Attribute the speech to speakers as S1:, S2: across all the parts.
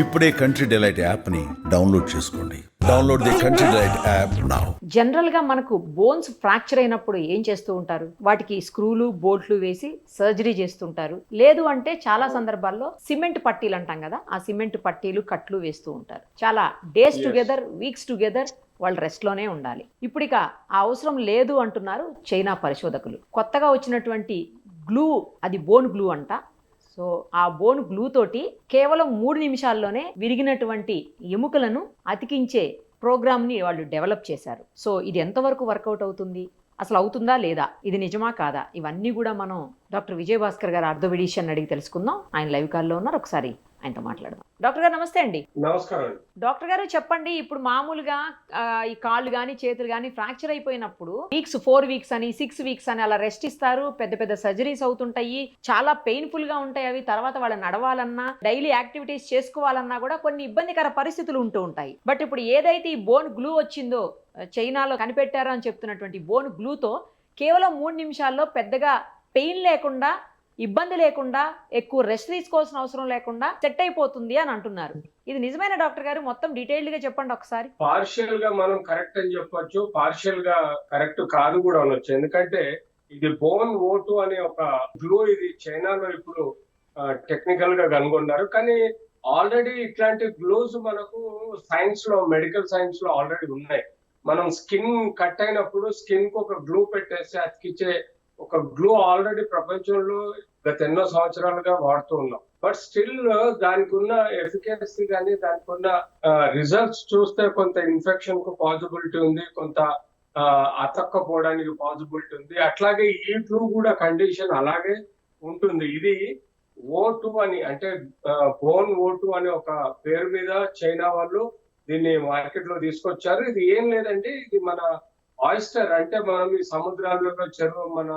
S1: ఇప్పుడే Country Delight యాప్ని download చేసుకోండి. Download the Country Delight app now
S2: జనరల్గా మనకు బోన్స్ ఫ్రాక్చర్ అయినప్పుడు ఏం చేస్తూ ఉంటారు? వాటికి స్క్రూలు బోల్ట్లు వేసి సర్జరీ చేస్తుంటారు. లేదు అంటే చాలా సందర్భాల్లో సిమెంట్ పట్టీలు అంటాం కదా ఆ సిమెంట్ పట్టీలు కట్లు వేస్తూ ఉంటారు. చాలా డేస్ టుగెదర్ వీక్స్ టుగెదర్ వాళ్ళు రెస్ట్లోనే ఉండాలి. ఇప్పుడు ఇక ఆ అవసరం లేదు అంటున్నారు చైనా పరిశోధకులు. కొత్తగా వచ్చినటువంటి గ్లూ అది బోన్ గ్లూ అంట సో ఆ బోన్ గ్లూ తోటి కేవలం మూడు నిమిషాల్లోనే విరిగినటువంటి ఎముకలను అతికించే ప్రోగ్రామ్ని వాళ్ళు డెవలప్ చేశారు. సో ఇది ఎంతవరకు వర్కౌట్ అవుతుంది? అసలు అవుతుందా లేదా? ఇది నిజమా కాదా? ఇవన్నీ కూడా మనం డాక్టర్ విజయభాస్కర్ గారు అర్ధవిడీషన్ అడిగి తెలుసుకుందాం. ఆయన లైవ్ కాల్లో ఉన్నారు. ఒకసారి ఆయనతో మాట్లాడదాం. డాక్టర్ గారు నమస్తే అండి.
S3: నమస్కారం.
S2: డాక్టర్ గారు చెప్పండి ఇప్పుడు మామూలుగా ఈ కాళ్ళు కానీ చేతులు కానీ ఫ్రాక్చర్ అయిపోయినప్పుడు వీక్స్ ఫోర్ వీక్స్ అని సిక్స్ వీక్స్ అని అలా రెస్ట్ ఇస్తారు పెద్ద పెద్ద సర్జరీస్ అవుతుంటాయి చాలా పెయిన్ఫుల్గా ఉంటాయి అవి తర్వాత వాళ్ళు నడవాలన్నా డైలీ యాక్టివిటీస్ చేసుకోవాలన్నా కూడా కొన్ని ఇబ్బందికర పరిస్థితులు ఉంటూ ఉంటాయి. బట్ ఇప్పుడు ఏదైతే ఈ బోన్ గ్లూ వచ్చిందో చైనాలో కనిపెట్టారో అని చెప్తున్నటువంటి బోన్ గ్లూతో కేవలం మూడు నిమిషాల్లో పెద్దగా పెయిన్ లేకుండా ఇబ్బంది లేకుండా ఎక్కువ రెస్ట్ తీసుకోవాల్సిన అవసరం లేకుండా సెట్ అయిపోతుంది అని అంటున్నారు. ఇది నిజమైన డాక్టర్ గారు? మొత్తం డీటెయిల్డ్గా చెప్పండి ఒకసారి.
S3: పార్షియల్గా మనం కరెక్ట్ అని చెప్పొచ్చు. పార్షియల్గా కరెక్ట్ కాదు కూడా అనొచ్చు. ఎందుకంటే ఇది బోన్ ఓటు అనే ఒక గ్లూ ఇది చైనాలో ఇప్పుడు టెక్నికల్గా కనుగొన్నారు. కానీ ఆల్రెడీ ఇట్లాంటి గ్లూస్ మనకు సైన్స్లో మెడికల్ సైన్స్లో ఆల్రెడీ ఉన్నాయి. మనం స్కిన్ కట్ అయినప్పుడు స్కిన్కు ఒక గ్లూ పెట్టేసి అతికిచ్చే ఒక గ్లూ ఆల్రెడీ ప్రపంచంలో గత ఎన్నో సంవత్సరాలుగా వాడుతూ ఉన్నాం. బట్ స్టిల్ దానికి ఉన్న ఎఫికసీ కానీ దానికి ఉన్న రిజల్ట్స్ చూస్తే కొంత ఇన్ఫెక్షన్కు పాసిబిలిటీ ఉంది కొంత అతక్కపోవడానికి పాసిబిలిటీ ఉంది. అట్లాగే ఈ ఫ్లూ కూడా కండిషన్ అలాగే ఉంటుంది. ఇది ఓ టూ అని అంటే బోన్ ఓ టూ అనే ఒక పేరు మీద చైనా వాళ్ళు దీన్ని మార్కెట్లో తీసుకొచ్చారు. ఇది ఏం లేదండి ఇది మన ఆయిస్టర్ అంటే మనం ఈ సముద్రాలలో చెరువు మన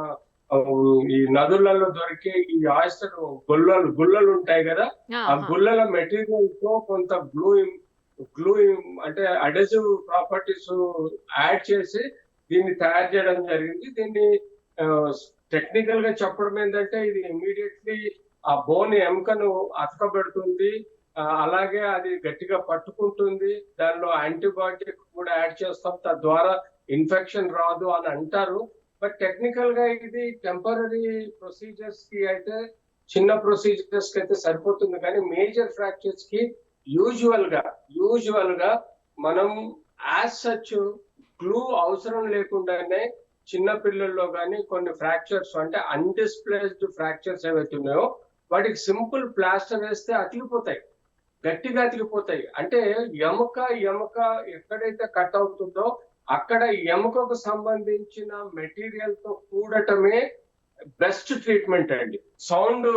S3: ఈ నదులలో దొరికే ఈ ఆయిస్టర్ గుల్లలు గుల్లలు ఉంటాయి కదా? ఆ గుల్లల మెటీరియల్తో కొంత గ్లూ గ్లూ అంటే అడెసివ్ ప్రాపర్టీస్ యాడ్ చేసి దీన్ని తయారు చేయడం జరిగింది. దీన్ని టెక్నికల్గా చెప్పడం ఏంటంటే ఇది ఇమీడియట్లీ ఆ బోన్ ఎముకను అతకబెడుతుంది. అలాగే అది గట్టిగా పట్టుకుంటుంది. దానిలో యాంటీబయాటిక్ కూడా యాడ్ చేస్తాం. తద్వారా ఇన్ఫెక్షన్ రాదు అని అంటారు. బట్ టెక్నికల్గా ఇది టెంపరీ ప్రొసీజర్స్కి అయితే చిన్న ప్రొసీజర్స్కి అయితే సరిపోతుంది. కానీ మేజర్ ఫ్రాక్చర్స్కి యూజువల్గా యూజువల్గా మనం యాజ్ సచ్ గ్లూ అవసరం లేకుండానే చిన్న పిల్లల్లో కానీ కొన్ని ఫ్రాక్చర్స్ అంటే అన్డిస్ప్లేస్డ్ ఫ్రాక్చర్స్ ఏవైతున్నాయో వాటికి సింపుల్ ప్లాస్టర్ వేస్తే అతికిపోతాయి. గట్టిగా అతికిపోతాయి. అంటే ఎముక ఎముక ఎక్కడైతే కట్ అవుతుందో అక్కడ ఎముకకు సంబంధించిన మెటీరియల్తో కూడటమే బెస్ట్ ట్రీట్మెంట్ అండి. సౌండ్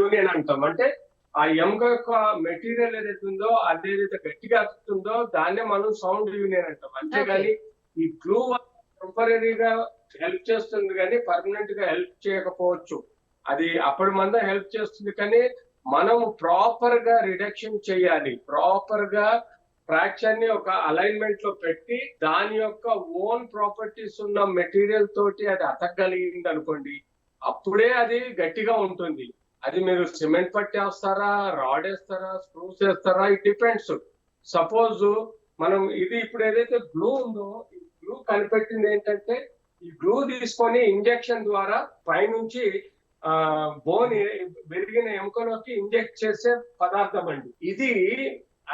S3: యూనియన్ అంటాం. అంటే ఆ ఎముక యొక్క మెటీరియల్ ఏదైతే ఉందో అది ఏదైతే గట్టిగా అతుకుతుందో దాన్నే మనం సౌండ్ యూనియన్ అంటాం. అంతేగాని ఈ గ్లూ టెంపరీగా హెల్ప్ చేస్తుంది కానీ పర్మనెంట్గా హెల్ప్ చేయకపోవచ్చు. అది అప్పటి మంద హెల్ప్ చేస్తుంది కానీ మనం ప్రాపర్గా రిడక్షన్ చేయాలి. ప్రాపర్గా ఫ్రాక్చర్ని ఒక అలైన్మెంట్లో పెట్టి దాని యొక్క ఓన్ ప్రాపర్టీస్ ఉన్న మెటీరియల్ తోటి అది అతకగలిగింది అనుకోండి అప్పుడే అది గట్టిగా ఉంటుంది. అది మీరు సిమెంట్ పట్టి వేస్తారా రాడ్ వేస్తారా స్క్రూస్ వేస్తారా ఇట్ డిపెండ్స్. సపోజ్ మనం ఇది ఇప్పుడు ఏదైతే గ్లూ ఉందో ఈ గ్లూ కనిపెట్టింది ఏంటంటే ఈ గ్లూ తీసుకొని ఇంజెక్షన్ ద్వారా పైనుంచి ఆ బోన్ పెరిగిన ఎముకలోకి ఇంజెక్ట్ చేసే పదార్థం అండి. ఇది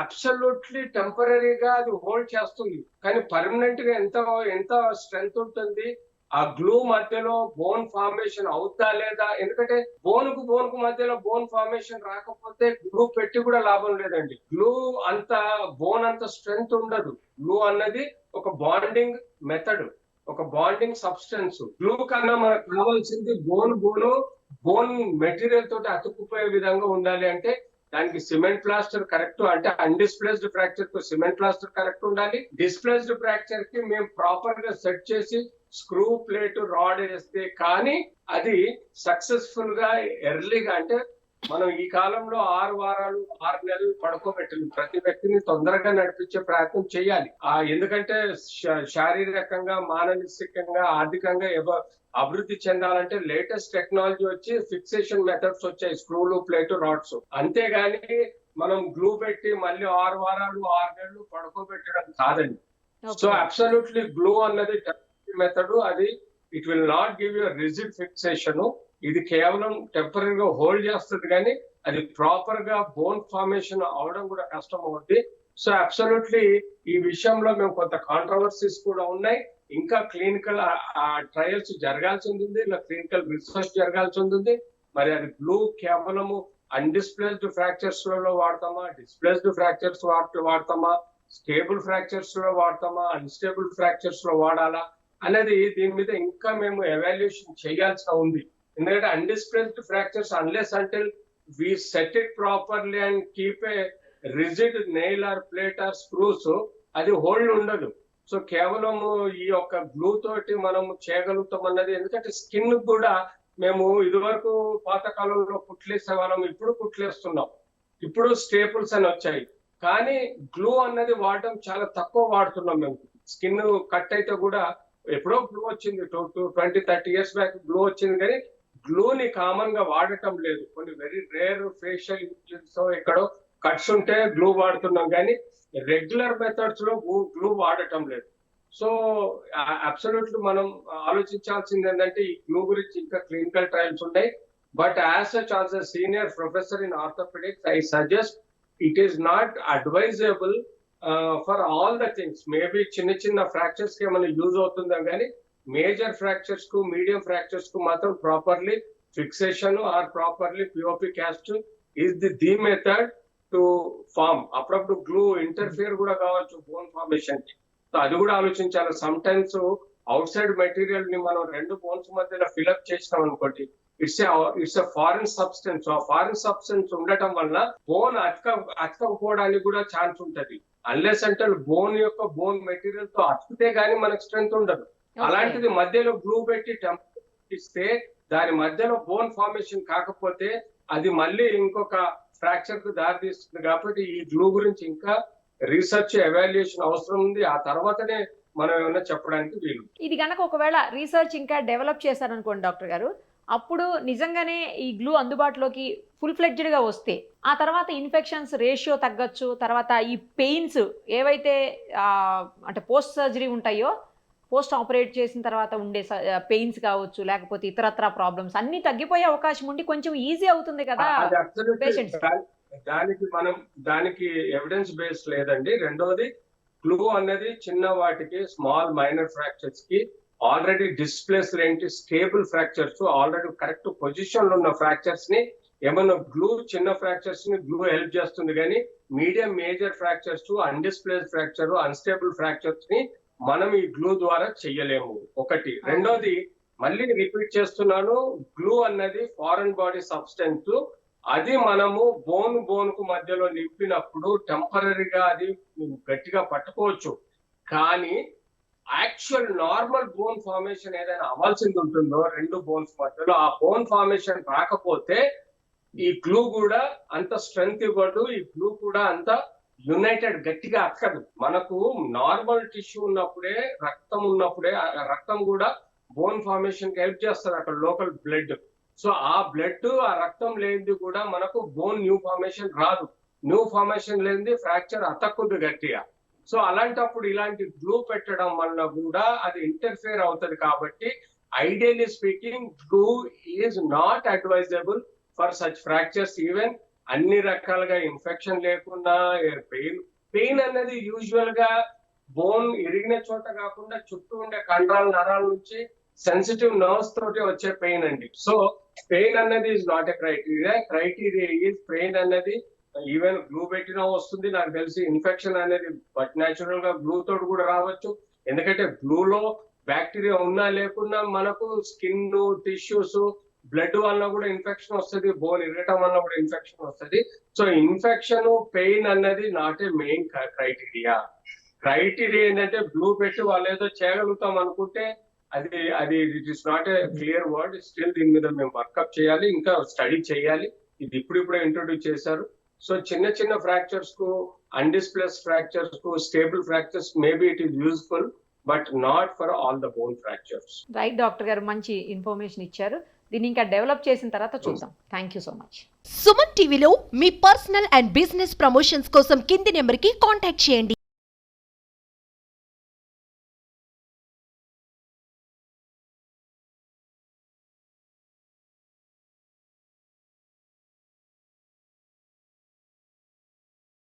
S3: అబ్సల్యూట్లీ టెంపరీగా అది హోల్డ్ చేస్తుంది. కానీ పర్మనెంట్గా ఎంత ఎంత స్ట్రెంగ్త్ ఉంటుంది? ఆ గ్లూ మధ్యలో బోన్ ఫార్మేషన్ అవుతా లేదా? ఎందుకంటే బోన్కు బోన్కు మధ్యలో బోన్ ఫార్మేషన్ రాకపోతే గ్లూ పెట్టి కూడా లాభం లేదండి. గ్లూ అంత బోన్ అంత స్ట్రెంగ్త్ ఉండదు. గ్లూ అన్నది ఒక బాండింగ్ మెథడ్ ఒక బాండింగ్ సబ్స్టెన్స్ గ్లూ కన్నా మనకు కావాల్సింది బోన్ బోను బోన్ మెటీరియల్ తోటి అతుక్కుపోయే విధంగా ఉండాలి అంటే దానికి సిమెంట్ ప్లాస్టర్ కరెక్ట్ అంటే అన్డిస్ప్లేస్డ్ ఫ్రాక్చర్కు సిమెంట్ ప్లాస్టర్ కరెక్ట్ ఉండాలి. డిస్ప్లేస్డ్ ఫ్రాక్చర్కి మేము ప్రాపర్గా సెట్ చేసి స్క్రూ ప్లేట్ రాడ్ వేస్తే కానీ అది సక్సెస్ఫుల్గా ఎర్లీగా అంటే మనం ఈ కాలంలో ఆరు వారాలు ఆరు నెలలు పడుకోబెట్టింది. ప్రతి వ్యక్తిని తొందరగా నడిపించే ప్రయత్నం చేయాలి. ఆ ఎందుకంటే శారీరకంగా మానసికంగా ఆర్థికంగా అభివృద్ధి చెందాలంటే లేటెస్ట్ టెక్నాలజీ వచ్చి ఫిక్సేషన్ మెథడ్స్ వచ్చాయి స్క్రూలు ప్లేట్ రాడ్స్. అంతేగాని మనం గ్లూ పెట్టి మళ్ళీ ఆరు వారాలు ఆరు నెలలు పడుకోబెట్టడం కాదండి. సో అబ్సల్యూట్లీ గ్లూ అన్నది మెథడ్. అది it will not give you rigid fixation. ఇది కేవలం టెంపరీగా హోల్డ్ చేస్తుంది కానీ అది ప్రాపర్గా బోన్ ఫార్మేషన్ అవడం కూడా కష్టం అవుద్ది. సో అబ్సల్యూట్లీ ఈ విషయంలో మేము కొంత కాంట్రవర్సీస్ కూడా ఉన్నాయి. ఇంకా క్లినికల్ ఆ ట్రయల్స్ జరగాల్సి ఉంటుంది ఇలా క్లినికల్ రీసెర్చ్ జరగాల్సి ఉంటుంది. మరి అది బ్లూ కేవలము అన్డిస్ప్లేస్డ్ ఫ్రాక్చర్స్లో వాడతామా డిస్ప్లేస్డ్ ఫ్రాక్చర్స్ వాడతామా స్టేబుల్ ఫ్రాక్చర్స్లో వాడతామా అన్స్టేబుల్ ఫ్రాక్చర్స్లో వాడాలా అనేది దీని మీద ఇంకా మేము ఎవాల్యుయేషన్ చేయాల్సి ఉంది. ఎందుకంటే అన్డిస్ప్లేస్డ్ ఫ్రాక్చర్స్ అన్లెస్ అంటే we set it properly and keep a rigid nail or plate or screws అది హోల్డ్ ఉండదు. సో కేవలము ఈ యొక్క గ్లూ తోటి మనము చేయగలుగుతాం అన్నది ఎందుకంటే స్కిన్ కూడా మేము ఇదివరకు పాతకాలంలో కుట్లేసే వాళ్ళం ఇప్పుడు కుట్లేస్తున్నాం ఇప్పుడు స్టేపుల్స్ అని వచ్చాయి. కానీ గ్లూ అన్నది వాడటం చాలా తక్కువ వాడుతున్నాం మేము. స్కిన్ కట్ అయితే కూడా ఎప్పుడో గ్లూ వచ్చింది two two twenty thirty years back glue వచ్చింది కానీ గ్లూని కామన్గా వాడటం లేదు. కొన్ని వెరీ రేర్ ఫేషియల్ ఎక్కడో కట్స్ ఉంటే గ్లూ వాడుతున్నాం కానీ రెగ్యులర్ మెథడ్స్లో గ్లూ వాడటం లేదు. సో అబ్సల్యూట్లీ మనం ఆలోచించాల్సింది ఏంటంటే ఈ గ్లూ గురించి ఇంకా క్లినికల్ ట్రయల్స్ ఉన్నాయి. But as such as a senior professor in orthopaedics I suggest it is not advisable for all the things maybe చిన్న చిన్న ఫ్రాక్చర్స్కి ఏమైనా యూజ్ అవుతుందా కానీ మేజర్ ఫ్రాక్చర్స్కు మీడియం ఫ్రాక్చర్స్కు మాత్రం properly fixation or properly POP cast is the the method to form అప్పుడప్పుడు glue interfere కూడా కావచ్చు బోన్ ఫార్మేషన్కి. సో అది కూడా ఆలోచించాలి. సమ్ టైమ్స్ అవుట్ సైడ్ మెటీరియల్ని మనం రెండు బోన్స్ మధ్యలో ఫిల్అప్ చేసినాం అనుకోండి it's it's a foreign substance ఆ ఫారిన్ సబ్స్టెన్స్ ఉండటం వల్ల బోన్ అతక అతకపోవడానికి కూడా ఛాన్స్ ఉంటది. అన్లెస్ అంటే బోన్ యొక్క బోన్ మెటీరియల్తో అతికితే గానీ మనకు స్ట్రెంత్ ఉండదు. అలాంటిది మధ్యలో గ్లూ పెట్టి టెంపర్ ఇస్తే దాని మధ్యలో బోన్ ఫార్మేషన్ కాకపోతే అది మళ్ళీ ఇంకొక ఫ్రాక్చర్కు దారి తీస్తుంది కాబట్టి ఈ గ్లూ గురించి ఇంకా రీసెర్చ్ ఎవాల్యుయేషన్ అవసరం ఉంది. ఆ తర్వాతనే మనం ఏమైనా చెప్పడానికి వీలు.
S2: ఇది కనుక ఒకవేళ రీసెర్చ్ ఇంకా డెవలప్ చేశారనుకోండి డాక్టర్ గారు అప్పుడు నిజంగానే ఈ గ్లూ అందుబాటులోకి ఫుల్ ఫ్లెడ్జ్డ్గా వస్తే ఆ తర్వాత ఇన్ఫెక్షన్స్ రేషియో తగ్గొచ్చు తర్వాత ఈ పెయిన్స్ ఏవైతే అంటే పోస్ట్ సర్జరీ ఉంటాయో పోస్ట్ ఆపరేట్ చేసిన తర్వాత ఉండే పెయిన్స్ కావచ్చు లేకపోతే ఇతరత్ర ప్రాబ్లమ్స్ అన్నీ తగ్గిపోయే అవకాశం ఉండి కొంచెం ఈజీ అవుతుంది కదా
S3: దానికి మనం దానికి ఎవిడెన్స్ బేస్ లేదండి. రెండోది గ్లూ అనేది చిన్న వాటికి స్మాల్ మైనర్ ఫ్రాక్చర్స్కి ఆల్రెడీ డిస్ప్లేస్ ఏంటి స్టేబుల్ ఫ్రాక్చర్స్ ఆల్రెడీ కరెక్ట్ పొజిషన్లో ఉన్న ఫ్రాక్చర్స్ని ఏమన్నా గ్లూ చిన్న ఫ్రాక్చర్స్ని గ్లూ హెల్ప్ చేస్తుంది కానీ medium major fractures undisplace fracture unstable ఫ్రాక్చర్స్ని మనం ఈ గ్లూ ద్వారా చెయ్యలేము. ఒకటి. రెండోది మళ్ళీ రిపీట్ చేస్తున్నాను. గ్లూ అన్నది ఫారెన్ బాడీ సబ్స్టెన్స్ అది మనము బోన్ బోన్కు మధ్యలో నింపినప్పుడు టెంపరీగా అది గట్టిగా పట్టుకోవచ్చు. కానీ యాక్చువల్ నార్మల్ బోన్ ఫార్మేషన్ ఏదైనా అవ్వాల్సింది ఉంటుందో రెండు బోన్స్ మధ్యలో ఆ బోన్ ఫార్మేషన్ రాకపోతే ఈ గ్లూ కూడా అంత స్ట్రెంగ్త్ ఇవ్వదు. ఈ గ్లూ కూడా అంత యునైటెడ్ గట్టిగా అక్కదు. మనకు నార్మల్ టిష్యూ ఉన్నప్పుడే రక్తం ఉన్నప్పుడే రక్తం కూడా బోన్ ఫార్మేషన్కి హెల్ప్ చేస్తుంది అక్కడ లోకల్ బ్లడ్. సో ఆ బ్లడ్ ఆ రక్తం లేనిది కూడా మనకు బోన్ న్యూ ఫార్మేషన్ రాదు. న్యూ ఫార్మేషన్ లేనిది ఫ్రాక్చర్ అతక్కుద్ది గట్టిగా. సో అలాంటప్పుడు ఇలాంటి గ్లూ పెట్టడం వల్ల కూడా అది ఇంటర్ఫియర్ అవుతుంది కాబట్టి ideally speaking glue is not advisable for such fractures even అన్ని రకాలుగా ఇన్ఫెక్షన్ లేకుండా పెయిన్ పెయిన్ అనేది యూజువల్గా బోన్ ఇరిగిన చోట కాకుండా చుట్టూ ఉండే కండరాల నరాల నుంచి సెన్సిటివ్ నర్వ్స్ తోటి వచ్చే పెయిన్ అండి. సో పెయిన్ అనేది is not a criteria criteria is pain అనేది ఈవెన్ గ్లూ పెట్టినా వస్తుంది నాకు తెలిసి ఇన్ఫెక్షన్ అనేది బట్ న్యాచురల్గా గ్లూ తోటి కూడా రావచ్చు. ఎందుకంటే బ్లూలో బ్యాక్టీరియా ఉన్నా లేకున్నా మనకు స్కిన్ టిష్యూస్ బ్లడ్ వల్ల కూడా ఇన్ఫెక్షన్ వస్తుంది బోన్ ఇరగటం వల్ల కూడా ఇన్ఫెక్షన్ వస్తుంది. సో ఇన్ఫెక్షన్ పెయిన్ అన్నది not a main criteria criteria ఏంటంటే బ్లూ పెట్టి వాళ్ళు ఏదో చేయగలుగుతాం అనుకుంటే అది అది it is not a clear word still దీని మీద మేము వర్కప్ చేయాలి ఇంకా స్టడీ చేయాలి. ఇది ఇప్పుడు ఇప్పుడే ఇంట్రొడ్యూస్ చేశారు. సో చిన్న చిన్న ఫ్రాక్చర్స్కు undisplace ఫ్రాక్చర్స్కు stable fractures maybe it is useful but not for all the bone fractures
S2: right doctor గారు మంచి ఇన్ఫర్మేషన్ ఇచ్చారు. దీన్ని ఇంకా డెవలప్ చేసిన తర్వాత చూద్దాం. Thank you so much
S4: Suman టీవీలో మీ పర్సనల్ అండ్ బిజినెస్ ప్రమోషన్స్ కోసం కింది నెంబర్కి కాంటాక్ట్ చేయండి.